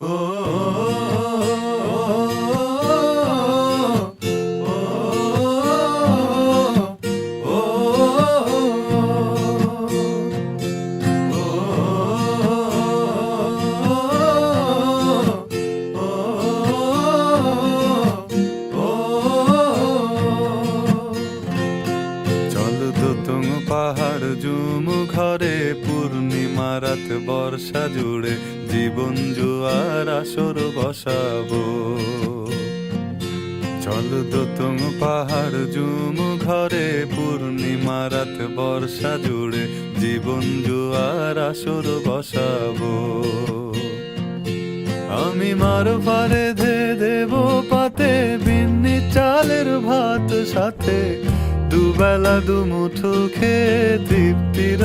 চল রাত বর্ষা জুড়ে জীবন জুয়ার আসর বসাবো। চল তুং পাহাড় জুম ঘরে, পূর্ণিমা রাত বর্ষা জুড়ে জীবন জুয়ার আসর বসাবো। আমি মার পারে ধে দেব পাতে, বিন্নি চালের ভাত সাথে। দুবেলা দুমুঠো খেয়ে তৃপ্তির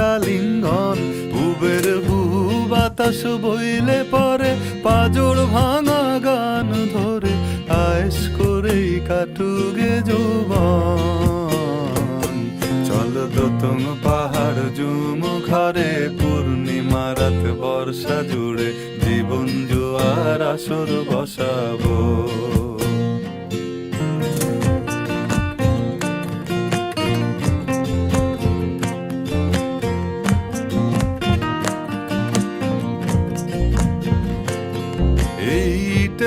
বহু বাতাস বইলে পরে পাজর ভাঙা গান ধরে আয়েস করেই কাটুগে যৌবন। চল দোতং পাহাড় জুম ঘরে, পূর্ণিমা রাত বর্ষা জুড়ে জীবন জোয়ার আসর বসাবো।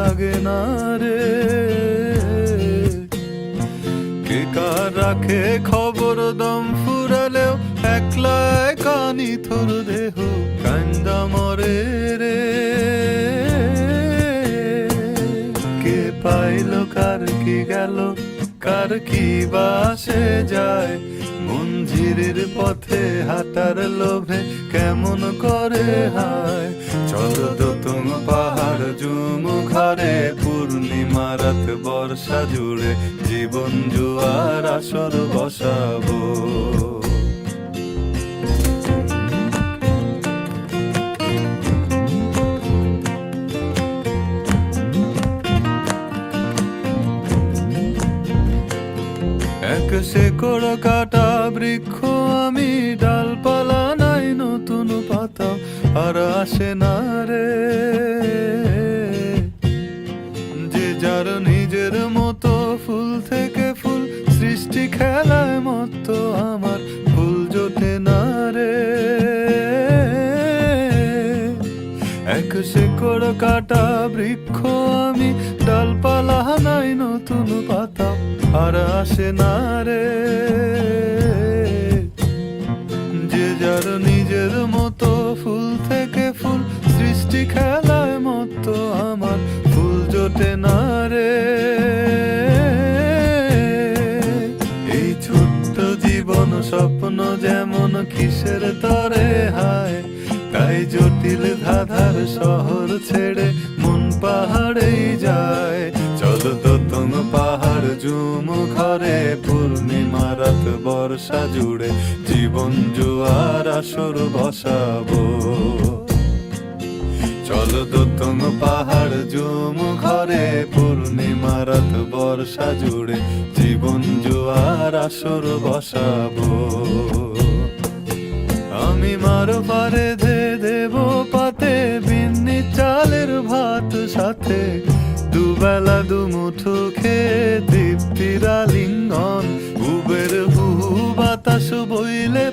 লাগে না রে। কে কার রাখে খবর দম ফুরালেও, একলা কানি থর দেহ কান্দা মরে রে। কে পাইল, কার কি গেল, কার কি বাসে যায়। মঞ্জিরের পথে হাঁটার লোভে কেমন করে হায়, চল ঘরে পূর্ণিমা রাত বর্ষা জুড়ে জীবন জুয়ার আসর বসাবো। এক শেকড় কাটা বৃক্ষ, আমি ডালপালা নাই নতুন পাতা, আর আসে না সৃষ্টি খেলায় মতো আমার ফুল জোটে না রে। এক শেকড় কাটা বৃক্ষ আমি, ডালপালা নাই নতুন পাতা, আর আসে না রে। যে যার নিজের মতো স্বপ্ন যেমন কিসের তরে হায়, তাই জটিল ধাধার শহর ছেড়ে মন পাহাড়েই যায়। চল তো তুম পাহাড় জুম ঘরে পূর্ণিমা রাত বর্ষা জুড়ে জীবন জুয়ার আসর বসাবো। চল দোতম পাহাড় জুম ঘরে, পূর্ণিমা রাত বর্ষা জুড়ে, জীবন জোয়ার আসর বসাবো। আমি মার পারে ধে দেব পাতে, বিন্নি চালের ভাত সাথে। দুবেলা দুমুঠো খেয়ে তৃপ্তির আলিঙ্গন, উবের হু বাতাস বইলে